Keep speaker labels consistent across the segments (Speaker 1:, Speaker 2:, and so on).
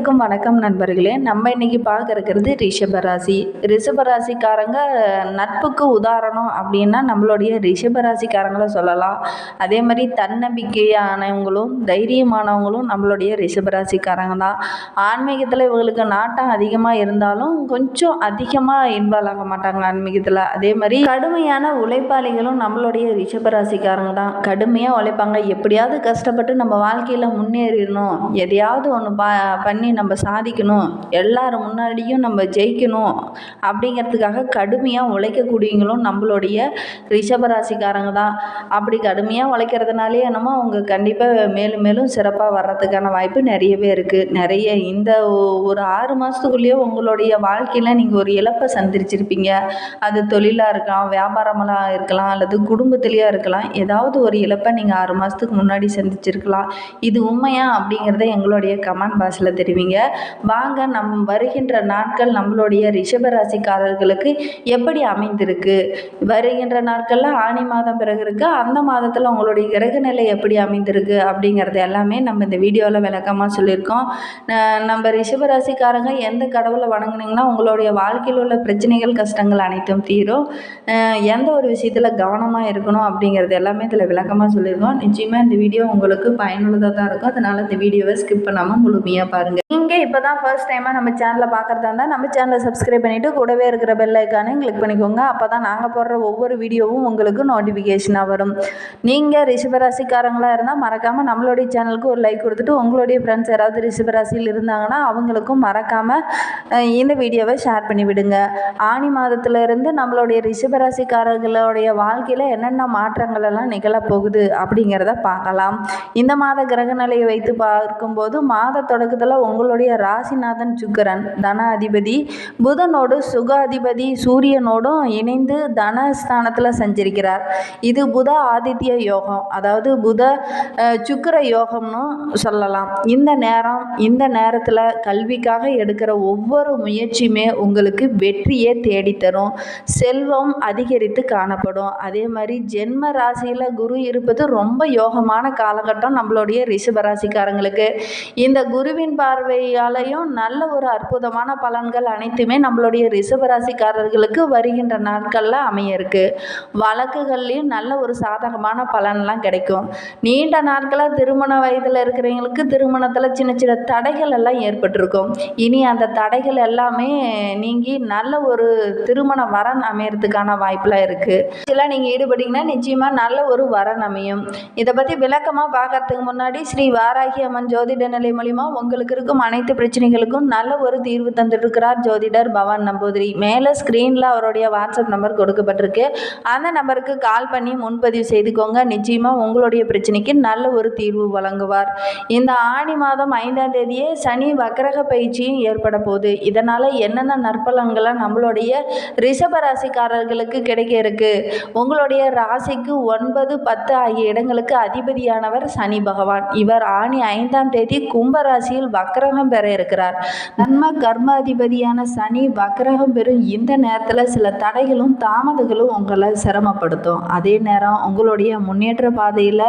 Speaker 1: அனைவருக்கும் வணக்கம் நண்பர்களே. நம்ம இன்னைக்கு பார்க்க இருக்கிறது ரிஷபராசி. ரிஷபராசிக்காரங்க நட்புக்கு உதாரணம் அப்படின்னா நம்மளுடைய ரிஷபராசிக்காரங்களை சொல்லலாம். அதே மாதிரி தன்னம்பிக்கையானவங்களும் தைரியமானவங்களும் நம்மளுடைய ரிஷபராசிக்காரங்க தான். ஆன்மீகத்தில் இவங்களுக்கு நாட்டம் அதிகமாக இருந்தாலும் கொஞ்சம் அதிகமாக இன்வால்வ் ஆக மாட்டாங்க ஆன்மீகத்தில். அதே மாதிரி கடுமையான உழைப்பாளிகளும் நம்மளுடைய ரிஷபராசிக்காரங்க தான். கடுமையாக உழைப்பாங்க. எப்படியாவது கஷ்டப்பட்டு நம்ம வாழ்க்கையில் முன்னேறிடணும். எதையாவது ஒன்று பா பண்ணி நம்ம சாதிக்கணும் எல்லார் முன்னாடியும் நம்ம ஜெயிக்கணும் அப்படிங்கிறதுக்காக கடுமையாக உழைக்கக்கூடியவங்களும் நம்மளுடைய ரிஷபராசிக்காரங்க தான். அப்படி கடுமையாக உழைக்கிறதுனாலே என்னமோ அவங்க கண்டிப்பாக மேலும் மேலும் சிறப்பாக வர்றதுக்கான வாய்ப்பு நிறையவே இருக்குது நிறைய இந்த ஒ- ஒரு ஆறு மாதத்துக்குள்ளேயே உங்களுடைய வாழ்க்கையில் நீங்கள் ஒரு இழப்பை சந்திச்சிருப்பீங்க. அது தொழிலாக இருக்கலாம் வியாபாரமெல்லாம் இருக்கலாம் அல்லது குடும்பத்திலேயே இருக்கலாம். ஏதாவது ஒரு இழப்பை நீங்கள் ஆறு மாதத்துக்கு முன்னாடி சந்திச்சிருக்கலாம். இது உண்மையா அப்படிங்கிறத எங்களுடைய கமெண்ட் பாக்ஸில் தெரிவிங்க. வாங்க நம் வருகின்ற நாட்கள் நம்மளுடைய ரிஷபராசிக்காரர்களுக்கு எப்படி அமைந்திருக்கு? வருகின்ற நாட்களில் ஆணி மாதம் பிறகு இருக்கு. அந்த மாதத்தில் உங்களுடைய கிரக நிலை எப்படி அமைந்திருக்கு? அப்படிங்கிறது எல்லாமே நம்ம இந்த வீடியோவில் விளக்கமாக சொல்லியிருக்கோம். நம்ம ரிஷபராசிக்காரங்க எந்த கடவுளை வணங்குனீங்கன்னா உங்களுடைய வாழ்க்கையில் உள்ள பிரச்சனைகள் கஷ்டங்கள் அனைத்தும் தீரும். எந்த ஒரு விஷயத்தில் கவனமாக இருக்கணும் அப்படிங்கிறது எல்லாமே இதில் விளக்கமாக சொல்லியிருக்கோம். நிச்சயமாக இந்த வீடியோ உங்களுக்கு பயனுள்ளதாக தான் இருக்கும். அதனால் இந்த வீடியோவை ஸ்கிப் பண்ணாமல் முழுமையாக பாருங்கள் நீங்கள் இப்போ தான் ஃபர்ஸ்ட் டைமாக நம்ம சேனலை பார்க்குறதா இருந்தால் நம்ம சேனலை சப்ஸ்கிரைப் பண்ணிவிட்டு கூடவே இருக்கிற பெல் ஐக்கானையும் கிளிக் பண்ணிக்கோங்க. அப்போ தான் நாங்கள் போடுற ஒவ்வொரு வீடியோவும் உங்களுக்கு நோட்டிஃபிகேஷனாக வரும். நீங்கள் ரிஷபராசிக்காரங்களாக இருந்தால் மறக்காமல் நம்மளுடைய சேனலுக்கு ஒரு லைக் கொடுத்துட்டு உங்களுடைய ஃப்ரெண்ட்ஸ் யாராவது ரிஷபராசியில் இருந்தாங்கன்னா அவங்களுக்கும் மறக்காமல் இந்த வீடியோவை ஷேர் பண்ணி விடுங்க. ஆனி மாதத்துல இருந்து நம்மளுடைய ரிஷபராசிக்காரர்களுடைய வாழ்க்கையில் என்னென்ன மாற்றங்கள் எல்லாம் நிகழப்போகுது அப்படிங்கிறத பார்க்கலாம். இந்த மாத கிரக நிலையை வைத்து பார்க்கும்போது மாத தொடக்கத்தில் உங்களுடைய ராசிநாதன் சுக்கிரன். தன அதிபதி புதனோடு சுகாதிபதி சூரியனோடும் இணைந்து தனஸ்தானத்தில் சஞ்சரிக்கிறார். இது புத ஆதித்ய யோகம். அதாவது புத சுக்கர சுக்கிர யோகம்னு சொல்லலாம். இந்த நேரம் இந்த நேரத்தில் கல்விக்காக எடுக்கிற ஒவ்வொரு முயற்சியுமே உங்களுக்கு வெற்றியே தேடித்தரும். செல்வம் அதிகரித்து காணப்படும். அதே மாதிரி ஜென்ம ராசியில் குரு இருப்பது ரொம்ப யோகமான காலகட்டம் நம்மளுடைய ரிஷபராசிக்காரங்களுக்கு இந்த குருவின் பார்வை பார்வையாலையும் நல்ல ஒரு அற்புதமான பலன்கள் அனைத்துமே நம்மளுடைய ரிஷபராசிக்காரர்களுக்கு வருகின்ற நாட்களில் அமைய இருக்கு வழக்குகள்லையும் நல்ல ஒரு சாதகமான பலன்லாம் கிடைக்கும். நீண்ட நாட்களாக திருமண வயதில் இருக்கிறவங்களுக்கு திருமணத்தில் சின்ன சின்ன தடைகள் எல்லாம் ஏற்பட்டிருக்கும். இனி அந்த தடைகள் எல்லாமே நீங்கி நல்ல ஒரு திருமண வரன் அமையறதுக்கான வாய்ப்பெலாம் இருக்குது இதெல்லாம் நீங்கள் ஈடுபட்டீங்கன்னா நிச்சயமாக நல்ல ஒரு வரன் அமையும். இதை பற்றி விளக்கமாக பார்க்கறதுக்கு முன்னாடி ஸ்ரீ வாராகி அம்மன் ஜோதிட நிலை மூலிமா உங்களுக்கு இருக்கும் அனைத்து பிரச்சனைகளுக்கும் நல்ல ஒரு தீர்வு தந்துருக்கிறார் ஜோதிடர் பவான் நம்பூதிரி. மேலே ஸ்க்ரீனில் அவருடைய வாட்ஸ்அப் நம்பர் கொடுக்கப்பட்டிருக்கு. அந்த நம்பருக்கு கால் பண்ணி முன்பதிவு செய்துக்கோங்க. நிச்சயமாக உங்களுடைய பிரச்சனைக்கு நல்ல ஒரு தீர்வு வழங்குவார். இந்த ஆணி மாதம் ஐந்தாம் தேதியே சனி வக்கரக பயிற்சியும் ஏற்பட போகுது. இதனால் என்னென்ன நற்பலன்களை நம்மளுடைய ரிஷப ராசிக்காரர்களுக்கு கிடைக்க இருக்கு? உங்களுடைய ராசிக்கு ஒன்பது பத்து ஆகிய இடங்களுக்கு அதிபதியானவர் சனி பகவான். இவர் ஆணி ஐந்தாம் தேதி கும்பராசியில் வக்கர வக்கரகம் பெற இருக்கிறார். நன்ம கர்ம அதிபதியான சனி வக்கரகம் பெறும் இந்த நேரத்தில் சில தடைகளும் தாமதங்களும் உங்களை சிரமப்படுத்தும். அதே நேரம் உங்களுடைய முன்னேற்ற பாதையில்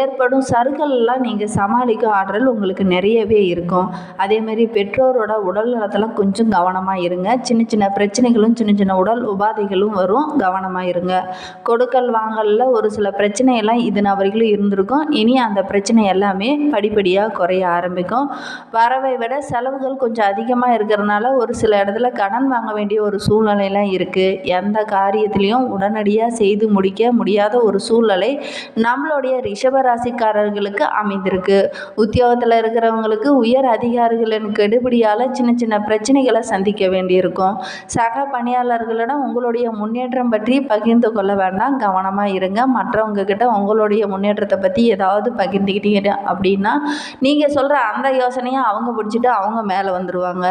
Speaker 1: ஏற்படும் சறுக்கல் எல்லாம் நீங்கள் சமாளிக்க ஆற்றல் உங்களுக்கு நிறையவே இருக்கும். அதே மாதிரி பெற்றோரோட உடல் நலத்தில் கொஞ்சம் கவனமாக இருங்க. சின்ன சின்ன பிரச்சனைகளும் சின்ன சின்ன உடல் உபாதைகளும் வரும். கவனமாக இருங்க. கொடுக்கல் வாங்கலில் ஒரு சில பிரச்சனையெல்லாம் இது நபர்களும் இருந்திருக்கும். இனி அந்த பிரச்சனை எல்லாமே படிப்படியாக குறைய ஆரம்பிக்கும். வரவை விட செலவுகள் கொஞ்சம் அதிகமாக இருக்கிறனால ஒரு சில இடத்துல கடன் வாங்க வேண்டிய ஒரு சூழ்நிலையெல்லாம் இருக்குது எந்த காரியத்திலையும் உடனடியாக செய்து முடிக்க முடியாத ஒரு சூழ்நிலை நம்மளுடைய ரிஷபராசிக்காரர்களுக்கு அமைந்திருக்கு. உத்தியோகத்தில் இருக்கிறவங்களுக்கு உயர் அதிகாரிகளின் கெடுபிடியால் சின்ன சின்ன பிரச்சனைகளை சந்திக்க வேண்டியிருக்கும். சக பணியாளர்களிடம் உங்களுடைய முன்னேற்றம் பற்றி பகிர்ந்து கொள்ள வேண்டாம். கவனமாக இருங்க. மற்றவங்க கிட்ட உங்களுடைய முன்னேற்றத்தை பற்றி ஏதாவது பகிர்ந்துக்கிட்டீங்க அப்படின்னா நீங்கள் சொல்கிற அந்த யோசனையை அவங்க பிடிச்சிட்டு அவங்க மேலே வந்துடுவாங்க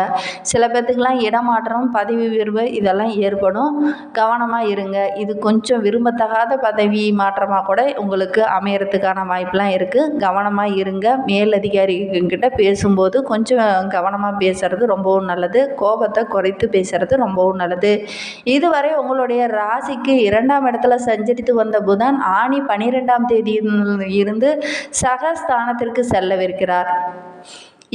Speaker 1: சில பேர்த்துக்கெலாம் இடமாற்றம் பதவி உயர்வு இதெல்லாம் ஏற்படும். கவனமாக இருங்க. இது கொஞ்சம் விரும்பத்தகாத பதவி மாற்றமாக கூட உங்களுக்கு அமையறதுக்கான வாய்ப்பெலாம் இருக்குது கவனமாக இருங்க. மேலதிகாரிகிட்ட பேசும்போது கொஞ்சம் கவனமாக பேசுகிறது ரொம்பவும் நல்லது. கோபத்தை குறைத்து பேசுகிறது ரொம்பவும் நல்லது. இதுவரை உங்களுடைய ராசிக்கு இரண்டாம் இடத்துல சஞ்சரித்து வந்த புதன் ஆணி பனிரெண்டாம் தேதியில் இருந்து சகஸ்தானத்திற்கு செல்லவிருக்கிறார்.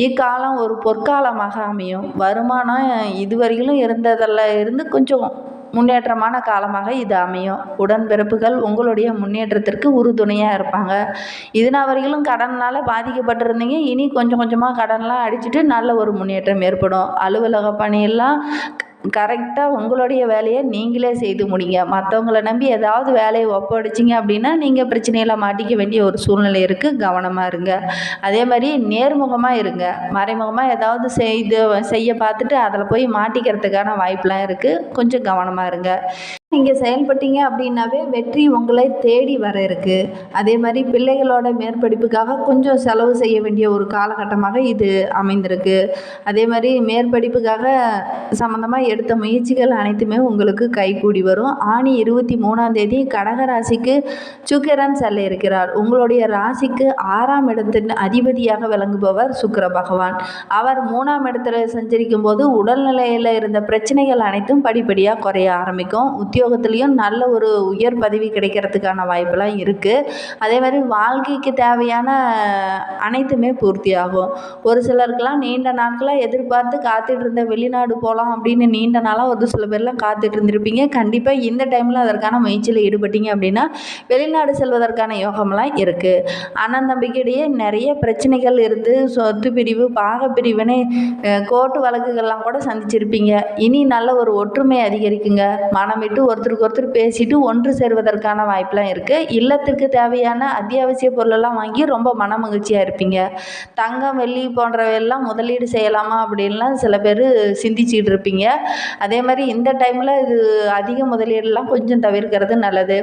Speaker 1: இக்காலம் ஒரு பொற்காலமாக அமையும். வருமானம் இதுவரையிலும் இருந்ததில் இருந்து கொஞ்சம் முன்னேற்றமான காலமாக இது அமையும். உடன்பிறப்புகள் உங்களுடைய முன்னேற்றத்திற்கு உறுதுணையாக இருப்பாங்க. இதனால் வரையிலும் கடனால் பாதிக்கப்பட்டிருந்தீங்க. இனி கொஞ்சம் கொஞ்சமாக கடன்லாம் அடிச்சுட்டு நல்ல ஒரு முன்னேற்றம் ஏற்படும். அலுவலக பணியெல்லாம் கரெக்டாக உங்களுடைய வேலையை நீங்களே செய்து முடிங்க. மற்றவங்கள நம்பி ஏதாவது வேலையை ஒப்படைச்சிங்க அப்படின்னா நீங்கள் பிரச்சனையில் மாட்டிக்க வேண்டிய ஒரு சூழ்நிலை இருக்குது கவனமாக இருங்க. அதே மாதிரி நேர்முகமாக இருங்க. மறைமுகமாக ஏதாவது செய்து செய்ய பார்த்துட்டு அதில் போய் மாட்டிக்கிறதுக்கான வாய்ப்பெலாம் இருக்குது கொஞ்சம் கவனமாக இருங்க. நீங்கள் செயல்பட்டீங்க அப்படின்னாவே வெற்றி உங்களை தேடி வர இருக்குது அதே மாதிரி பிள்ளைகளோட மேற்படிப்புக்காக கொஞ்சம் செலவு செய்ய வேண்டிய ஒரு காலகட்டமாக இது அமைந்திருக்கு. அதே மாதிரி மேற்படிப்புக்காக சம்மந்தமாக எடுத்த முயற்சிகள் அனைத்துமே உங்களுக்கு கைகூடி வரும். ஆணி இருபத்தி மூணாம் தேதி கடக ராசிக்கு சுக்கிரன் செல்ல இருக்கிறார். உங்களுடைய ராசிக்கு ஆறாம் இடத்தின் அதிபதியாக விளங்குபவர் சுக்கர பகவான். அவர் மூணாம் இடத்துல சஞ்சரிக்கும் போது உடல்நிலையில் இருந்த பிரச்சனைகள் அனைத்தும் படிப்படியாக குறைய ஆரம்பிக்கும். உத்தியோகத்துலேயும் நல்ல ஒரு உயர் பதவி கிடைக்கிறதுக்கான வாய்ப்பெல்லாம் இருக்குது அதே மாதிரி வாழ்க்கைக்கு தேவையான அனைத்துமே பூர்த்தியாகும் ஒரு சிலருக்கெல்லாம் நீண்ட நாட்களாக எதிர்பார்த்து காத்துட்டு இருந்த வெளிநாடு போகலாம் அப்படின்னு நீண்ட நாளாக ஒரு சில பேர்லாம் காத்துட்டு இருந்திருப்பீங்க கண்டிப்பாக இந்த டைமில் அதற்கான முயற்சியில் ஈடுபட்டீங்க அப்படின்னா வெளிநாடு செல்வதற்கான யோகம்லாம் இருக்குது அண்ணன் தம்பிக்கிடையே நிறைய பிரச்சனைகள் இருந்து சொத்து பிரிவு பாக பிரிவினை கோர்ட்டு வழக்குகள்லாம் கூட சந்திச்சிருப்பீங்க. இனி நல்ல ஒரு ஒற்றுமை அதிகரிக்குங்க. மனம் விட்டு ஒருத்தருக்கு ஒருத்தர் பேசிட்டு ஒன்று சேர்வதற்கான வாய்ப்பெலாம் இருக்குது இல்லத்திற்கு தேவையான அத்தியாவசிய பொருளெல்லாம் வாங்கி ரொம்ப மன மகிழ்ச்சியாக இருப்பீங்க. தங்கம் வெள்ளி போன்றவையெல்லாம் முதலீடு செய்யலாமா அப்படின்லாம் சில பேர் சிந்திச்சிட்டு இருப்பீங்க. அதே மாதிரி இந்த டைமில் இது அதிக முதலீடுலாம் கொஞ்சம் தவிர்க்கிறது நல்லது.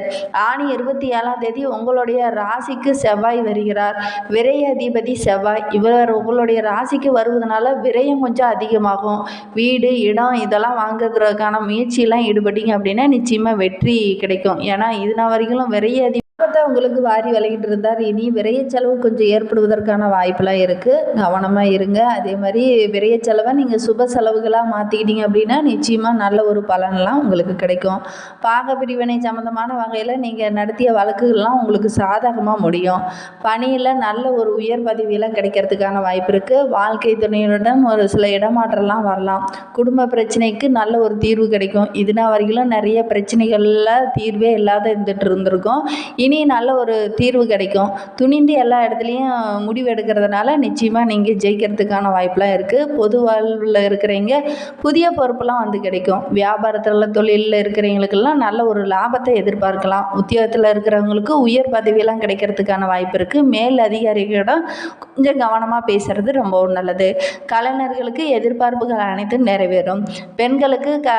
Speaker 1: ஆணி இருபத்தி ஏழாம் தேதி உங்களுடைய ராசிக்கு செவ்வாய் வருகிறார். விரைய அதிபதி செவ்வாய். இவர் உங்களுடைய ராசிக்கு வருவதனால விரயம் கொஞ்சம் அதிகமாகும். வீடு இடம் இதெல்லாம் வாங்குறதுக்கான முயற்சியெல்லாம் ஈடுபட்டீங்க அப்படின்னா நிச்சயமாக வெற்றி கிடைக்கும். ஏன்னா இது நான் வரைக்கும் விரைய அதிகம் தான் உங்களுக்கு வாரி விளையிட்டு இருந்தார். இனி விரைய செலவு கொஞ்சம் ஏற்படுவதற்கான வாய்ப்பெல்லாம் இருக்குது கவனமாக இருங்க. அதே மாதிரி விரைய செலவை நீங்கள் சுப செலவுகளாக மாற்றிக்கிட்டீங்க அப்படின்னா நிச்சயமாக நல்ல ஒரு பலனெலாம் உங்களுக்கு கிடைக்கும். பாக பிரிவினை சம்மந்தமான வகையில் நீங்கள் நடத்திய வழக்குகள்லாம் உங்களுக்கு சாதகமாக முடியும். பணியில் நல்ல ஒரு உயர் பதவியெல்லாம் கிடைக்கிறதுக்கான வாய்ப்பு இருக்குது வாழ்க்கை துணையுடன் ஒரு சில இடமாற்றம்லாம் வரலாம். குடும்ப பிரச்சனைக்கு நல்ல ஒரு தீர்வு கிடைக்கும். இதுனா வரைக்கும் நிறைய பிரச்சனைகளில் தீர்வே இல்லாத இருந்துகிட்டு இருந்திருக்கும். இனி நல்ல ஒரு தீர்வு கிடைக்கும். துணிந்து எல்லா இடத்துலையும் முடிவு எடுக்கிறதுனால நிச்சயமாக நீங்கள் ஜெயிக்கிறதுக்கான வாய்ப்பெலாம் இருக்குது பொது வாழ்வில் இருக்கிறவங்க புதிய பொறுப்பெல்லாம் வந்து கிடைக்கும். வியாபாரத்தில் தொழிலில் இருக்கிறவங்களுக்கெல்லாம் நல்ல ஒரு லாபத்தை எதிர்பார்க்கலாம். உத்தியோகத்தில் இருக்கிறவங்களுக்கு உயர் பதவியெல்லாம் கிடைக்கிறதுக்கான வாய்ப்பு இருக்குது மேல் அதிகாரிகளிடம் கொஞ்சம் கவனமாக பேசுகிறது ரொம்பவும் நல்லது. கலைஞர்களுக்கு எதிர்பார்ப்புகள் அனைத்தும் நிறைவேறும். பெண்களுக்கு க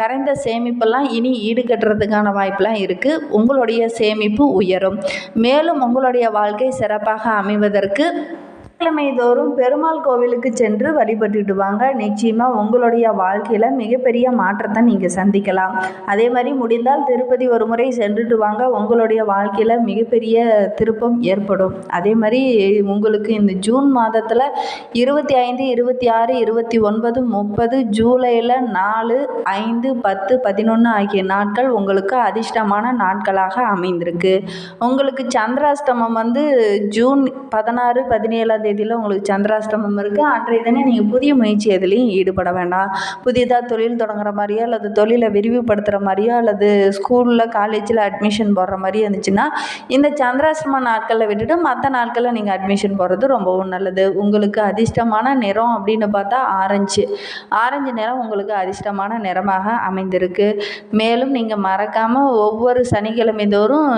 Speaker 1: கரைந்த சேமிப்பெல்லாம் இனி ஈடுகட்டுறதுக்கான வாய்ப்பெலாம் இருக்குது உங்களுடைய சேமிப்பு உயரும். மேலும் உங்களுடைய வாழ்க்கை சிறப்பாக அமைவதற்கு கிழமை தோறும் பெருமாள் கோவிலுக்கு சென்று வழிபட்டுட்டு வாங்க நிச்சயமாக உங்களுடைய வாழ்க்கையில் மிகப்பெரிய மாற்றத்தை நீங்கள் சந்திக்கலாம். அதே மாதிரி முடிந்தால் திருப்பதி ஒரு முறை சென்றுட்டு வாங்க. உங்களுடைய வாழ்க்கையில் மிகப்பெரிய திருப்பம் ஏற்படும். அதே மாதிரி உங்களுக்கு இந்த ஜூன் மாதத்தில் இருபத்தி ஐந்து இருபத்தி ஆறு இருபத்தி ஒன்பது முப்பது ஜூலையில் நாலு ஐந்து பத்து பதினொன்று ஆகிய நாட்கள் உங்களுக்கு அதிர்ஷ்டமான நாட்களாக அமைந்திருக்கு. உங்களுக்கு சந்திராஷ்டமம் வந்து ஜூன் பதினாறு பதினேழாம் தேதியில் உங்களுக்கு சந்திராஷ்டமம் இருக்குது அன்றைய தினம் நீங்கள் புதிய முயற்சி எதுலேயும் ஈடுபட வேண்டாம். புதிதாக தொழில் தொடங்குற மாதிரியோ அல்லது தொழிலை விரிவுபடுத்துகிற மாதிரியோ அல்லது ஸ்கூலில் காலேஜில் அட்மிஷன் போடுற மாதிரி இருந்துச்சுன்னா இந்த சந்திராஷ்டம நாட்களில் விட்டுட்டு மற்ற நாட்களில் நீங்கள் அட்மிஷன் போடுறது ரொம்பவும் நல்லது. உங்களுக்கு அதிர்ஷ்டமான நிறம் அப்படின்னு பார்த்தா ஆரஞ்சு ஆரஞ்சு நிறம் உங்களுக்கு அதிர்ஷ்டமான நிறமாக அமைந்திருக்கு. மேலும் நீங்கள் மறக்காமல் ஒவ்வொரு சனிக்கிழமை தோறும்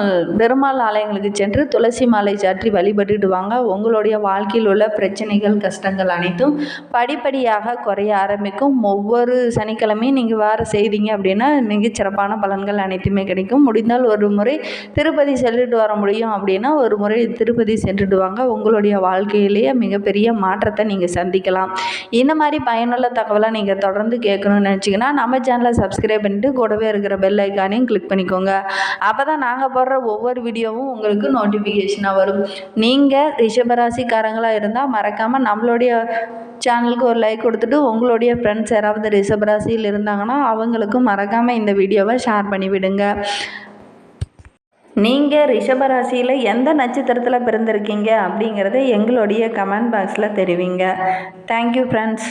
Speaker 1: பெருமாள் ஆலயங்களுக்கு சென்று துளசி மாலை சாற்றி வழிபட்டுட்டு வாங்க. உங்களுடைய வாழ்க்கையில் உள்ள பிரச்சனைகள் கஷ்டங்கள் அனைத்தும் படிப்படியாக குறைய ஆரம்பிக்கும். ஒவ்வொரு சனிக்கிழமையும் நீங்கள் வேறு செய்தீங்க அப்படின்னா மிகச்சிறப்பான பலன்கள் அனைத்துமே கிடைக்கும். முடிந்தால் ஒரு முறை திருப்பதி சென்றுட்டு வர முடியும் அப்படின்னா ஒரு முறை திருப்பதி சென்றுட்டு வாங்க. உங்களுடைய வாழ்க்கையிலேயே மிகப்பெரிய மாற்றத்தை நீங்கள் சந்திக்கலாம். இந்த மாதிரி பயனுள்ள தகவலை நீங்கள் தொடர்ந்து கேட்கணும்னு நினச்சிங்கன்னா நம்ம சேனலை சப்ஸ்கிரைப் பண்ணிட்டு கூடவே இருக்கிற பெல் ஐக்கானையும் கிளிக் பண்ணிக்கோங்க. அப்போ தான் நாங்கள் போடுற ஒவ்வொரு வீடியோவும் உங்களுக்கு நோட்டிஃபிகேஷனாக வரும். நீங்கள் ரிஷபராசிக்காரங்களாக இருந்தால் மறக்காமல் நம்மளுடைய சேனலுக்கு ஒரு லைக் கொடுத்துட்டு உங்களுடைய ஃப்ரெண்ட்ஸ் யாராவது ரிஷபராசியில் இருந்தாங்கன்னா அவங்களுக்கும் மறக்காமல் இந்த வீடியோவை ஷேர் பண்ணிவிடுங்க. நீங்கள் ரிஷபராசியில் எந்த நட்சத்திரத்தில் பிறந்திருக்கீங்க அப்படிங்கிறத எங்களுடைய கமெண்ட் பாக்ஸில் தெரிவிங்க. Thank you friends